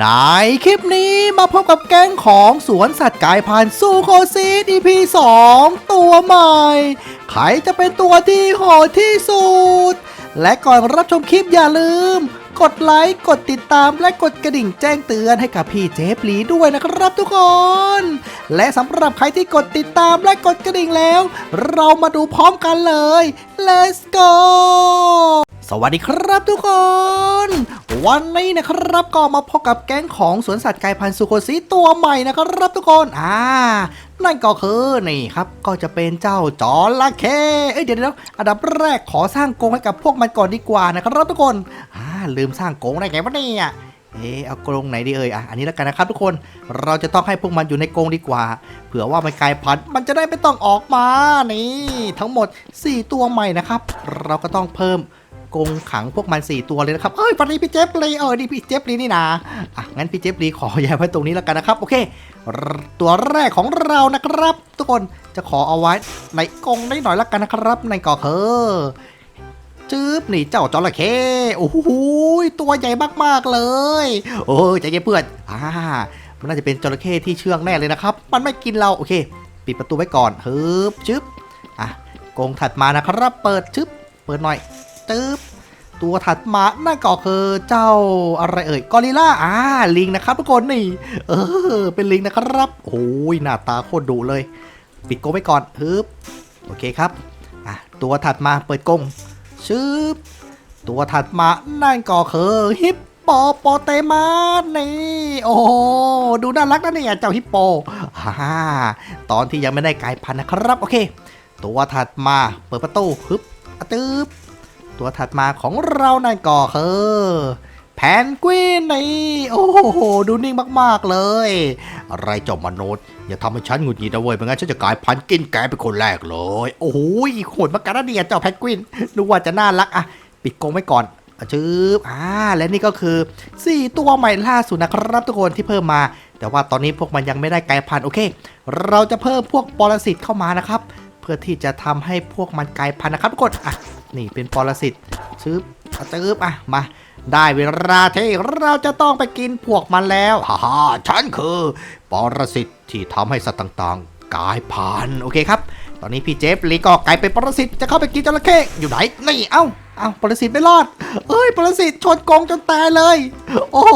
ในคลิปนี้มาพบกับแก๊งของสวนสัตว์กายพันธุ์ซูโคซีด EP 2 ตัวใหม่ ใครจะเป็นตัวที่โหดที่สุด และก่อนรับชมคลิปอย่าลืม กดไลค์ กดติดตามและกดกระดิ่งแจ้งเตือนให้กับพี่เจฟลีด้วยนะครับทุกคน และสำหรับใครที่กดติดตามและกดกระดิ่งแล้ว เรามาดูพร้อมกันเลย let's go สวัสดีครับทุกคน วันนี้นะครับก็มาพบกับแก๊งของสวนสัตว์ไกายพันธุ์สุโคซีตัวใหม่นะครับทุกคนอ่านั่นก็คือนี่ครับก็จะเป็นเจ้าจอระเข้เอ้ยเดี๋ยวเดี๋ยวอันดับแรกขอสร้างกรงให้กับพวกมันก่อนดีกว่านะครับทุกคนอ่าลืมสร้างกรงได้ไงวะเนี่ยเอะเอากรงไหนดีเอ่ยอะอันนี้แล้วกันนะครับทุกคนเราจะต้องให้พวกมันอยู่ในกรงดีกว่า เผื่อว่ามันกลายพันธุ์มันจะได้ไม่ต้องออกมานี่ ทั้งหมด 4 ตัวใหม่นะครับ เราก็ต้องเพิ่ม กงขังพวกมัน 4 ตัวเลยนะครับเอ้ยปันนี้พี่เจฟลีเออนี่พี่เจฟลีนี่นะอะงั้นพี่เจฟลีขอย้ายไว้ตรงนี้แล้วกันนะครับ โอเค ตัวแรกของเรานะครับ ทุกคนจะขอเอาไว้ในกงได้หน่อยแล้วกันนะครับ ในก็คือจื๊บนี่เจ้าจระเข้โอ้โหตัวใหญ่มากๆเลย โอ้ยใจเย็นเพื่อนอ่ามันน่าจะเป็นจระเข้ที่เชื่องแน่เลยนะครับ มันไม่กินเราโอเค ปิดประตูไว้ก่อนฮึบจึ๊บอะกงถัดมานะครับ เปิดชึบเปิดหน่อย ตึ๊บตัวถัดมานั่นก็คือเจ้าอะไรเอ่ยกอริลล่าอ่าลิงนะครับทุกคนนี่เออเป็นลิงนะครับโอ้ยหน้าตาโคตรดุเลย ปิดกรงไว้ก่อนฮึบโอเคครับอะตัวถัดมาเปิดกรงชึบตัวถัดมานั่นก็คือฮิปโปโปเตมัสนี่ โอ้โหดูน่ารักนะเนี่ยเจ้าฮิปโปฮ่าตอนที่ยังไม่ได้กลายพันธุ์นะครับ โอเค ตัวถัดมาเปิดประตูฮึบอะตึ๊บ ตัวถัดมาของเรานั่นก็คือแพนกวินนี่โอ้โหดูนิ่งมากๆเลย อะไรเจ้ามนุษย์ อย่าทำให้ฉันหงุดหงิดนะเว้ยไม่งั้นฉันจะกลายพันธุ์กินแกเป็นคนแรกเลย โอ้โหโหดมากกันะเนี่ยเจ้าแพนกวินดูว่าจะน่ารักอะปิดกรงไว้ก่อนชื้บอ่า และนี่ก็คือ 4 ตัวใหม่ล่าสุดนะครับทุกคนที่เพิ่มมา แต่ว่าตอนนี้พวกมันยังไม่ได้กลายพันธุ์โอเค เราจะเพิ่มพวกปรสิตเข้ามานะครับ เพื่อที่จะทำให้พวกมันกลายพันธุ์นะครับทุกคนอะ นี่เป็นปรสิตชึบชึบอะมา ได้เวลาที่เราจะต้องไปกินพวกมันแล้วฮ่าฮ่าฉันคือปรสิตที่ทำให้สัตว์ต่างๆ กลายพันธุ์โอเคครับ ตอนนี้พี่เจฟลีก็กลายเป็นปรสิตจะเข้าไปกินจระเข้อยู่ไหนนี่เอ้าเอ้าปรสิตไม่รอด เอ้ยปรสิตชนกงจนตายเลย โอ้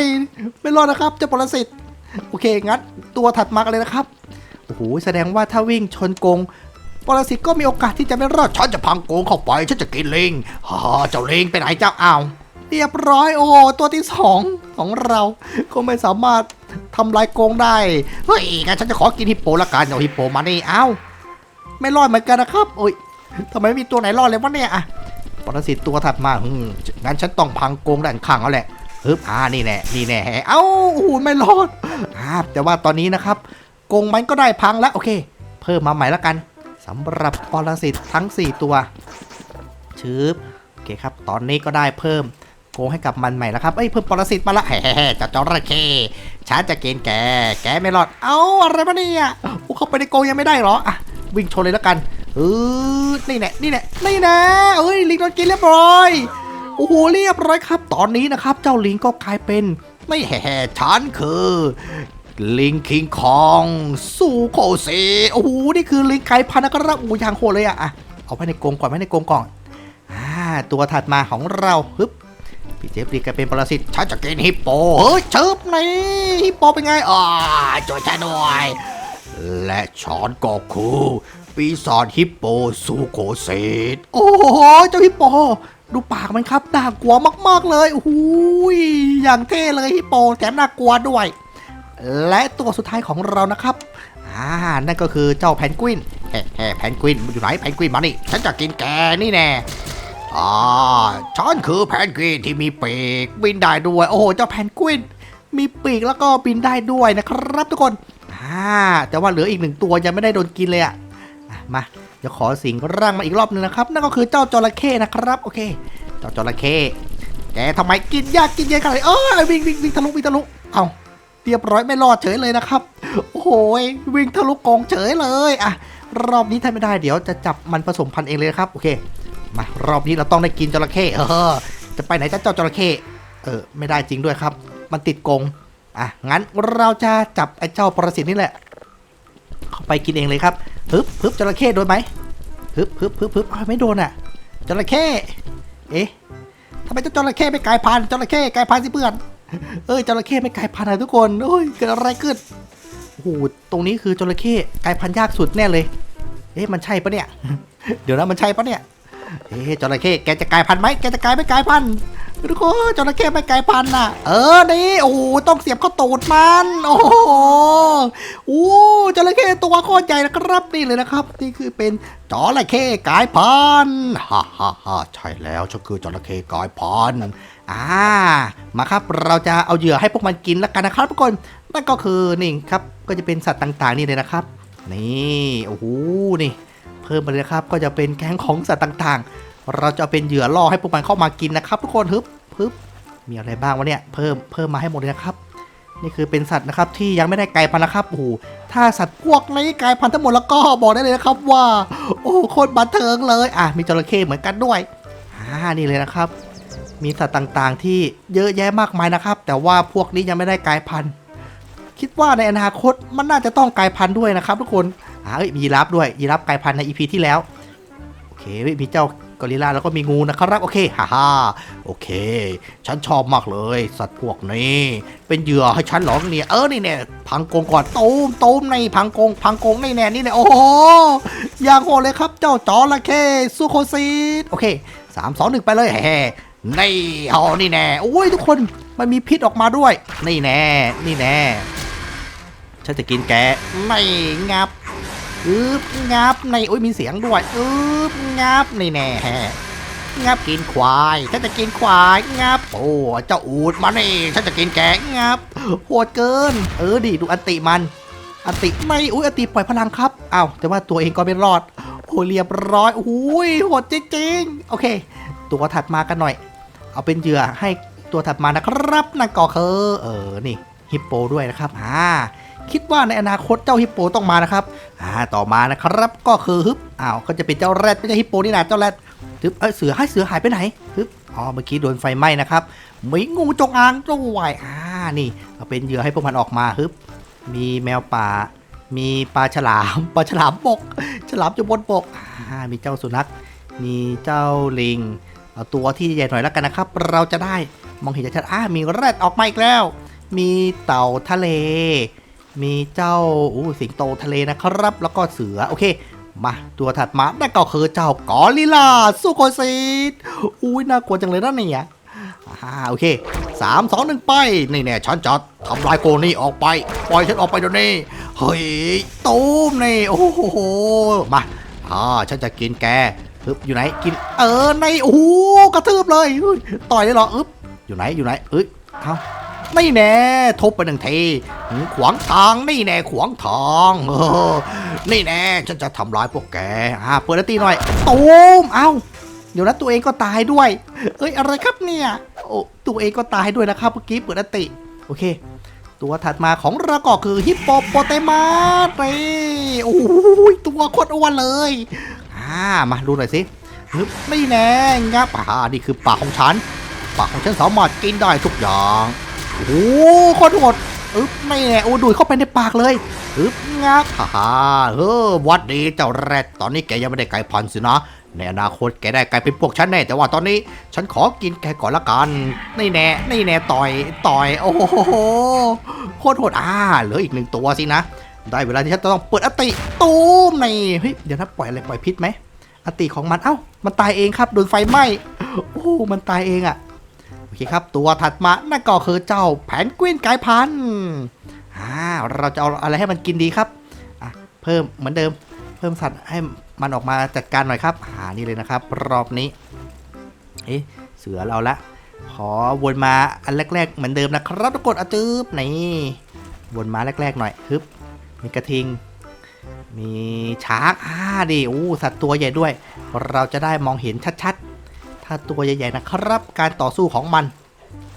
ยไม่รอดนะครับเจ้าปรสิตโอเคงั้นตัวถัดมากันเลยนะครับโอ้โหแสดงว่าถ้าวิ่งชนกง ปรสิตก็มีโอกาสที่จะไม่รอดฉันจะพังโกงเข้าไปฉันจะกินลิงฮ่าเจ้าลิงไปไหนเจ้าอ้าวเรียบร้อยโอ้ตัวที่สองของเราก็ไม่สามารถทำลายโกงได้เฮ้ยงั้นฉันจะขอกินฮิปโปละกันเอาฮิปโปมานี่เอ้าไม่รอดเหมือนกันนะครับโอ้ยทำไมไม่มีตัวไหนรอดเลยวะเนี่ยอะปรสิตตัวถัดมาอืมงั้นฉันต้องพังโกงด้านข้างแล้วแหละฮึบอ่านี่แน่นี่แน่เอ้าโอ้โหไม่รอดอ่าแต่ว่าตอนนี้นะครับกงมันก็ได้พังแล้วโอเค เพิ่มมาใหม่แล้วกัน สำหรับปรสิตทั้ง 4 ตัวชืบโอเคครับ ตอนนี้ก็ได้เพิ่มโกงให้กับมันใหม่แล้วครับ เอ้ยเพิ่มปรสิตมาละแฮ่ๆจับจระเข้ฉันจะเกณฑ์แก แกไม่รอด เอ้าอะไรวะเนี่ยโอ้เข้าไปในโกงยังไม่ได้เหรอ อะ วิ่งชนเลยแล้วกันเออนี่แน่นี่แน่นี่แน่เอ้ยลิงโดนกินเรียบร้อยโอ้โหเรียบร้อยครับ ตอนนี้นะครับ เจ้าลิงก็กลายเป็น ไม่แห่ๆฉันคือ ลิงคิงคองสู้โคเซโอ้โหนี่คือลิงไก่พันธุ์นะครับโอ้ยางโหดเลยอะอะเอาไว้ในกรงก่อนไว้ในกรงก่อนอ่าตัวถัดมาของเราฮึบพี่เจฟรีกลายเป็นปรสิตฉันจะกินฮิปโปเฮ้ยเชิบนี่ฮิปโปเป็นไงอ่าช่วยฉันหน่อยและฉันก็คือปีศาจฮิปโปซูโคเซตโอ้โหเจ้าฮิปโปดูปากมันครับน่ากลัวมากๆเลยโอ้ยอย่างเท่เลยฮิปโปแถมน่ากลัวด้วย และตัวสุดท้ายของเรานะครับ อ่า นั่นก็คือเจ้าแพนกวินแฮ่แฮ่แพนกวินอยู่ไหนแพนกวินมานี่ฉันจะกินแกนี่แน่อ่าฉันคือแพนกวินที่มีปีกบินได้ด้วย โอ้โห เจ้าแพนกวิน มีปีกแล้วก็บินได้ด้วยนะครับทุกคน อ่า แต่ว่าเหลืออีกหนึ่งตัวยังไม่ได้โดนกินเลยอะอะมาจะขอสิงร่างมาอีกรอบหนึงนะครับ นั่นก็คือเจ้าจระเข้นะครับ โอเค เจ้าจระเข้แกทำไมกินยากกินเย็นขนาดนี้เออวิ่งวิ่งวิ่งทะลุวิ่งทะลุ เอ้า เรียบร้อยไม่รอดเฉยเลยนะครับ โอ้โหยวิ่งทะลุกรงเฉยเลยอะรอบนี้ถ้าไม่ได้เดี๋ยวจะจับมันผสมพันธุ์เองเลยครับโอเคมารอบนี้เราต้องได้กินจระเข้เออ จะไปไหนจะเจ้าจระเข้เออไม่ได้จริงด้วยครับ มันติดกงอะงั้นเราจะจับไอ้เจ้าปรสิตนี่แหละ เข้าไปกินเองเลยครับฮึบฮึบจระเข้โดนไหมฮึบฮึบฮึบฮึบไม่โดนอะจระเข้เอ๊ะทำไมเจ้าจระเข้ไม่กลายพันธุ์จระเข้กลายพันธุ์สิเพื่อน เอ้ยจระเข้ไม่กลายพันธุ์นะทุกคนโอ้ยเกิดอะไรขึ้นโอ้โหตรงนี้คือจระเข้กลายพันธุ์ยากสุดแน่เลย เอ๊ะมันใช่ปะเนี่ย เดี๋ยวนะมันใช่ปะเนี่ย เอ๊ะจระเข้แกจะกลายพันธุ์ไหมแกจะกลายไม่กลายพันธุ์ทุกคนจระเข้ไม่กลายพันธุ์น่ะ เออนี่โอ้โหต้องเสียบเข้าตูดมันโอ้โหโอ้จระเข้ตัวโคตรใหญ่นะครับนี่เลยนะครับ นี่คือเป็นจระเข้กลายพันธุ์ฮ่าฮ่าฮ่าใช่แล้วฉันคือจระเข้กลายพันธุ์อ่ามาครับเราจะเอาเหยื่อให้พวกมันกินแล้วกันนะครับทุกคนนั่นก็คือนี่ครับก็จะเป็นสัตว์ต่างๆนี่เลยนะครับ นี่โอ้โหนี่ เพิ่มไปเลยครับก็จะเป็นแก๊งของสัตว์ต่างๆ เราจะเอาเป็นเหยื่อล่อให้พวกมันเข้ามากินนะครับ ทุกคนฮึบฮึบมีอะไรบ้างวะเนี่ยเพิ่มเพิ่มมาให้หมดเลยนะครับ นี่คือเป็นสัตว์นะครับที่ยังไม่ได้กลายพันธุ์นะครับโอ้โหถ้าสัตว์พวกนี้กลายพันธุ์ทั้งหมดแล้วก็บอกได้เลยนะครับว่า โอ้โคตรบันเทิงเลยอะมีจระเข้เหมือนกันด้วยอ่านี่เลยนะครับ มีสัตว์ต่างๆ ที่เยอะแยะมากมายนะครับ แต่ว่าพวกนี้ยังไม่ได้กลายพันธุ์คิดว่าในอนาคตมันน่าจะต้องกลายพันธุ์ด้วยนะครับ ทุกคน อ่าเอ้ยมียีราฟด้วยยีราฟกลายพันธุ์ในอีพีที่แล้ว โอเคเฮ้ยมีเจ้ากอริลลาแล้วก็มีงูนะครับโอเคฮ่าฮ่าโอเค ฉันชอบมากเลย สัตว์พวกนี้ เป็นเหยื่อให้ฉันหรอเนี่ยเออนี่เนี่ยพังกงก่อนตูมตูมในพังกง พังกงในแน่นี่แน่โอ้โหอย่างโหดเลยครับเจ้าจอระเข้ซูโคซีดโอเคสามสองหนึ่งไปเลยแฮ่ๆนี่อ๋อนี่แน่โอ้ยทุกคนมันมีพิษออกมาด้วย นี่แน่นี่แน่ฉันจะกินแกไม่งับ อึบงับในอุ้ยมีเสียงด้วยอึบงับในแน่งับกินควายฉันจะกินควายงับโอ้เจ้าอูดมานี่ฉันจะกินแกงับโหดเกิน เออดิดูอันติมันอันติไม่อุ้ยอันติปล่อยพลังครับอ้าวแต่ว่าตัวเองก็ไม่รอดโอ้เรียบร้อยอุ้ยโหดจริงๆโอเค ตัวถัดมากันหน่อย เอาเป็นเหยื่อให้ตัวถัดมานะครับนั่นก็คือเออนี่ฮิปโปด้วยนะครับอ่า คิดว่าในอนาคตเจ้าฮิปโปต้องมานะครับ อ่า ต่อมานะครับ ก็คือฮึบ อ้าว ก็จะเป็นเจ้าแรดไม่ใช่ฮิปโปนี่นะเจ้าแรดฮึบ เอ้ย เสือให้เสือหายไปไหนฮึบ อ๋อ เมื่อกี้โดนไฟไหม้นะครับมีงูจงอางด้วยอ่า นี่เอาเป็นเหยื่อให้พวกมันออกมาฮึบ มีแมวป่า มีปลาฉลาม ปลาฉลามบก ฉลามอยู่บนบก อ่า มีเจ้าสุนัข มีเจ้าลิง เอาตัวที่ใหญ่หน่อยแล้วกันนะครับ เราจะได้มองเห็นชัดๆอ่ามีแรดออกมาอีกแล้ว มีเต่าทะเล มีเจ้าอู้สิงโตทะเลนะครับ แล้วก็เสือ โอเค มาตัวถัดมานั่นก็คือเจ้ากอริลลาซูโคซีดอุ้ยน่ากลัวจังเลยนะเนี่ยอ่าโอเคสามสองหนึ่งไปนี่แน่ฉันจะทำลายโกนี่ออกไป ปล่อยฉันออกไปเดี๋ยวนี้ เฮ้ยตูมนี่ โอ้โห มาอ่าฉันจะกินแกฮึบอยู่ไหนกินเออในโอ้โหกระทืบเลยต่อยได้หรออึบอยู่ไหนอยู่ไหนเอ้ยเอ้า ไม่แน่ทุบไปหนึ่งทีขวางทางนี่แน่ขวางทางนี่แน่ฉันจะทำร้ายพวกแกอ่าเปิดนาตีหน่อยตูมเอ้าเดี๋ยวนะตัวเองก็ตายด้วย เอ้ยอะไรครับเนี่ยโอ้ตัวเองก็ตายด้วยนะครับเมื่อกี้เปิดนาติโอเค ตัวถัดมาของเราก็คือฮิปโปโปเตมัสนี่โอ้ยตัวโคตรอ้วนเลยอ่ามาดูหน่อยสิฮึบนี่แน่งับอ่านี่คือปากของฉันปากของฉันสามารถกินได้ทุกอย่าง โอ้โหโคตรโหดอึ๊บไม่แน่โอ้ดูดเข้าไปในปากเลยอึ๊บงับฮ่าฮ่าเออวัดดีเจ้าแรดตอนนี้แกยังไม่ได้ไกลพันสินะในอนาคตแกได้กลายเป็นพวกฉันแน่แต่ว่าตอนนี้ฉันขอกินแกก่อนละกันนี่แน่นี่แน่ต่อยต่อยโอ้โหโคตรโหดอ่าเหลืออีกหนึ่งตัวสินะ ได้เวลาที่ฉันจะต้องเปิดอติตูมในเฮ้ยเดี๋ยวนะปล่อยอะไรปล่อยพิษไหมอติของมันเอ้ามันตายเองครับโดนไฟไหม้โอ้มันตายเองอะ อเคครับตัวถัดมานั่นก็คือเจ้าแผนกวินกายพันธุ์อ่าเราจะเอาอะไรให้มันกินดีครับอะเพิ่มเหมือนเดิม เพิ่มสัตว์ให้มันออกมาจัดการหน่อยครับอ่านี่เลยนะครับ รอบนี้เอ๊ะเสือเราละขอวนมาอันแรก ๆ เหมือนเดิมนะครับทุกคนอจืบนี่วนมาแรก ๆ หน่อยฮึบมีกระทิง มีช้างอ่าดิโอ้สัตว์ตัวใหญ่ด้วย เราจะได้มองเห็นชัดๆาตัวใหญ่ๆนะครับ การต่อสู้ของมัน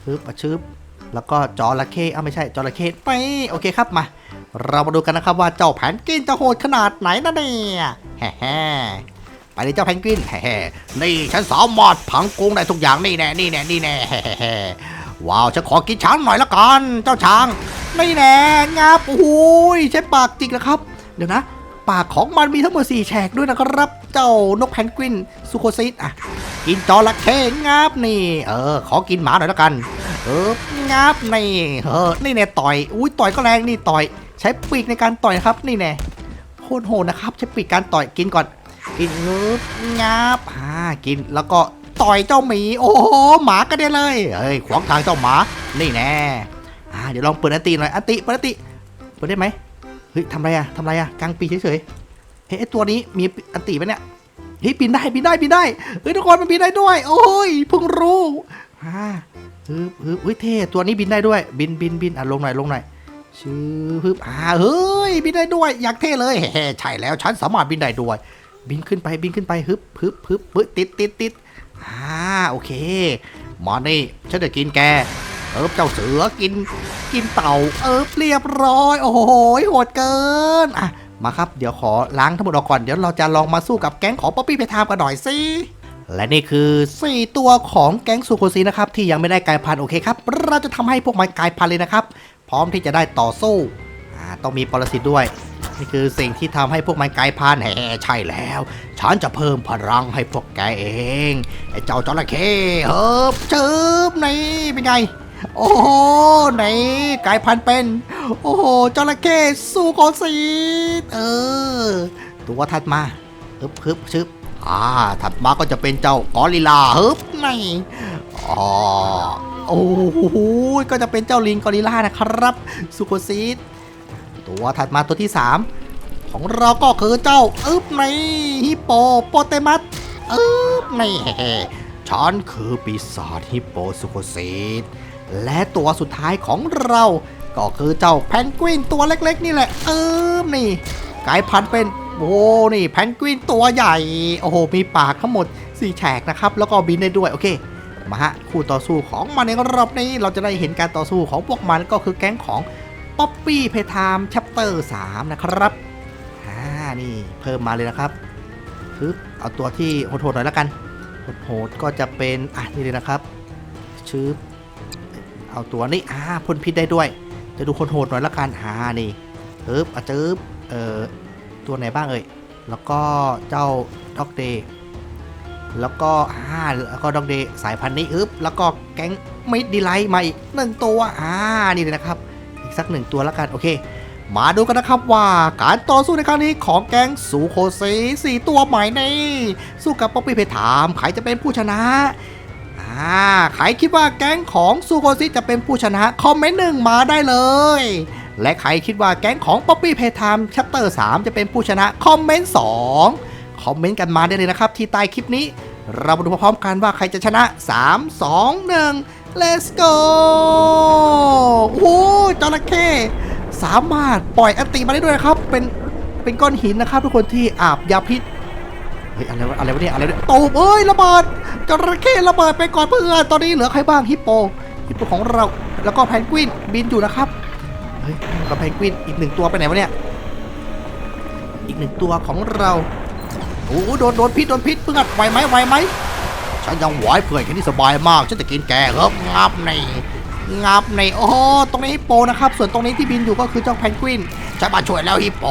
ฮึบอะชึบแล้วก็จระเข้อ้าไม่ใช่จระเข้ไปโอเคครับมา เรามาดูกันนะครับว่าเจ้าแผนกวินจะโหดขนาดไหนนะเนี่ยแฮ่ไปเลยเจ้าแพนกวินแฮ่นี่ฉันสามารถพังกรุงได้ทุกอย่างนี่แน่นี่แน่นี่แน่แฮ่ๆว้าวฉันขอกินช้างหน่อยละกัน เจ้าช้างนี่แน่งับโอ้ยใช้ปากจิกนะครับ เดี๋ยวนะ ปากของมันมีทั้งหมด4แฉกด้วยนะครับ เจ้านกแพนกวินซูโคซิสอะ กินจระเข้งับนี่ เออ ขอกินหมาหน่อยละกัน เอองับนี่เออนี่แน่ต่อยอุ้ยต่อยก็แรงนี่ต่อย ใช้ปีกในการต่อยครับนี่แน่โคตรโหดนะครับ ใช้ปีกการต่อยกินก่อน กินงึบงับอ่ากินแล้วก็ต่อยเจ้าหมี โอ้โหหมาก็ได้เลยเฮ้ยขวางทางเจ้าหมานี่แน่อ่าเดี๋ยวลองเปิดอัติหน่อยอัติเปิดอติเปิดได้ไหม ฮ้ยทำไรอะทำไรอะกลางปีเฉยๆเฮ้ยไอ้ตัวนี้มีอันติไหมเนี่ยเฮ้ยบินได้บินได้บินได้เฮ้ยทุกคนมันบินได้ด้วย โอ้ยเพิ่งรู้อ่าฮึบฮึบเฮ้ยเท่ตัวนี้บินได้ด้วย บินบินบินอะลงหน่อยลงหน่อยชื่อฮึบอ่าเฮ้ยบินได้ด้วย อยากเท่เลยเฮ้ใช่แล้วฉันสามารถบินได้ด้วย บินขึ้นไปบินขึ้นไปฮึบฮึบฮึบฮึบติดติดติดอ่าโอเคมานี่ฉันจะกินแกเอิบเจ้าเสือกิน กินเต่า เอิบเรียบร้อย โอ้โหโหดเกินอะมาครับ เดี๋ยวขอล้างทั้งหมดออกก่อน เดี๋ยวเราจะลองมาสู้กับแก๊งของป๊อปปี้เพทามกันหน่อยสิ และนี่คือ 4 ตัวของแก๊งซูโคซีนะครับ ที่ยังไม่ได้กลายพันธุ์โอเคครับ เราจะทำให้พวกมันกลายพันธุ์เลยนะครับ พร้อมที่จะได้ต่อสู้อ่าต้องมีปรสิตด้วย นี่คือสิ่งที่ทำให้พวกมันกลายพันธุ์แห่ใช่แล้ว ฉันจะเพิ่มพลังให้พวกแกเองไอ้เจ้าจระเข้เฮิบเจืบนี่เป็นไง โอ้โหไหนกลายพันธุ์เป็น โอ้โหจระเข้สู้กอซีเออ ตัวถัดมาฮึบฮึบชึบอ่าถัดมาก็จะเป็นเจ้ากอริลาฮึบนี่อ๋อโอ้โหก็จะเป็นเจ้าลิงกอริลานะครับสุโคซีดตัวถัดมาตัวที่ 3 ของเราก็คือเจ้าอึบในฮิปโปโปเตมัสอึบในฉันคือปีศาจฮิปโปสุโคซีด และตัวสุดท้ายของเรา ก็คือเจ้าแพนกวินตัวเล็กๆ นี่แหละ เอึบนี่กลายพันธุ์เป็นโอ้นี่แพนกวินตัวใหญ่ โอ้โห มีปากทั้งหมด4แฉกนะครับ แล้วก็บินได้ด้วย โอเค มาฮะ คู่ต่อสู้ของมันในรอบนี้ เราจะได้เห็นการต่อสู้ของพวกมันก็คือแก๊งของป๊อปปี้เพทามชัปเตอร์3นะครับ อ่า นี่เพิ่มมาเลยนะครับปึ๊บเอาตัวที่โหดๆหน่อยแล้วกัน โหดๆก็จะเป็น อะ นี่เลยนะครับชืบ เอาตัวนี้อ่าพ่นพิษได้ด้วย จะดูคนโหดหน่อยละกันอ่านี่ปึ๊บอะจืบเอ่อตัวไหนบ้างเอ่ยแล้วก็เจ้าด็อกเดย์แล้วก็อ่าแล้วก็ด็อกเดย์สายพันธุ์นี้อึบแล้วก็แก๊งมิดดีไลท์มาอีกหนึ่งตัวอ่านี่เลยนะครับ อีกสักหนึ่งตัวแล้วกันโอเคมาดูกันนะครับว่าการต่อสู้ในครั้งนี้ของแก๊งสูโคซีสี่ตัวใหม่นี่สู้กับป๊อปปี้เพทามใครจะเป็นผู้ชนะ อ่าใครคิดว่าแก๊งของซูโคซีจะเป็นผู้ชนะคอมเมนต์หนึ่งมาได้เลย และใครคิดว่าแก๊งของป๊อปปี้เพทามชัปเตอร์3จะเป็นผู้ชนะคอมเมนต์2คอมเมนต์กันมาได้เลยนะครับ ที่ใต้คลิปนี้ เรามาดูพร้อมๆกันว่าใครจะชนะ 3 2 1 let's go โอ้โจระเข้สามารถปล่อยอันติมาได้ด้วยนะครับ เป็นเป็นก้อนหินนะครับทุกคนที่อาบยาพิษ เฮ้ยอะไรวะอะไรวะเนี่ยอะไรเนี่ยตูมเอ้ยระเบิดจระเข้ระเบิดไปก่อนเพื่อนตอนนี้เหลือใครบ้างฮิปโปฮิปโปของเราแล้วก็แพนกวินบินอยู่นะครับเฮ้ยกับแพนกวินอีกหนึ่งตัวไปไหนวะเนี่ยอีกหนึ่งตัวของเราโอ้โหโดนโดนพิษโดนพิษเพื่อนไหวไหมไหวไหมฉันยังไหวเพื่อนแค่นี้สบายมากฉันจะกินแกเอิบงับใน งับในโอ้โหตรงนี้ฮิปโปนะครับ ส่วนตรงนี้ที่บินอยู่ก็คือเจ้าแพนกวินจะมาช่วยแล้วฮิปโป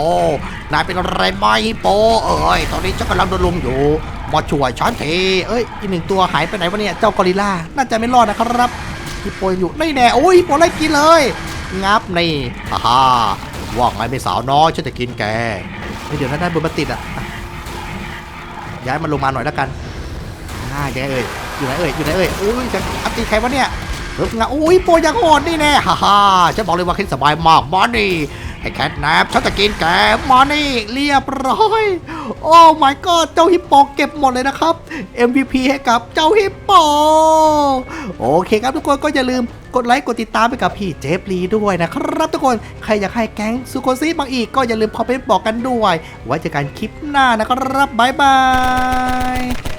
นายเป็นอะไรไหมฮิปโป เอ้ย ตอนนี้ฉันกำลังโดนลุมอยู่ มาช่วยฉันทีเอ้ย อีกหนึ่งตัวหายไปไหนวะเนี่ย เจ้ากอริลลาน่าจะไม่รอดนะครับฮิปโปอยู่นี่แน่ โอ้ยฮิปโปไล่กินเลย งับนี่ฮ่าฮ่าว่าไงไม่สาวน้อยฉันจะกินแกเดี๋ยวถ้าได้บนมาติดอะ ย้ายมันลงมาหน่อยแล้วกันอ่าแกเอ่ยอยู่ไหนเอ่ยอยู่ไหนเอ่ยอุ้ยจะอัตีใครวะเนี่ย เฮ้ยงะอุ้ยโปรยังโหดนี่แน่ฮ่าฮ่าฉันบอกเลยว่าคิดสบายมากมานี่ไอ้แคทแนปฉันจะกินแกมานี่เรียบร้อย โอ้ my god เจ้าฮิปโปเก็บหมดเลยนะครับ MVP ให้กับเจ้าฮิปโป โอเคครับทุกคนก็อย่าลืมกดไลค์กดติดตามไปกับพี่เจฟลีด้วยนะครับทุกคนใครอยากให้แก๊งซูโคซีบางอีกก็อย่าลืมคอมเมนต์บอกกันด้วย ไว้เจอกันคลิปหน้านะครับบ๊ายบาย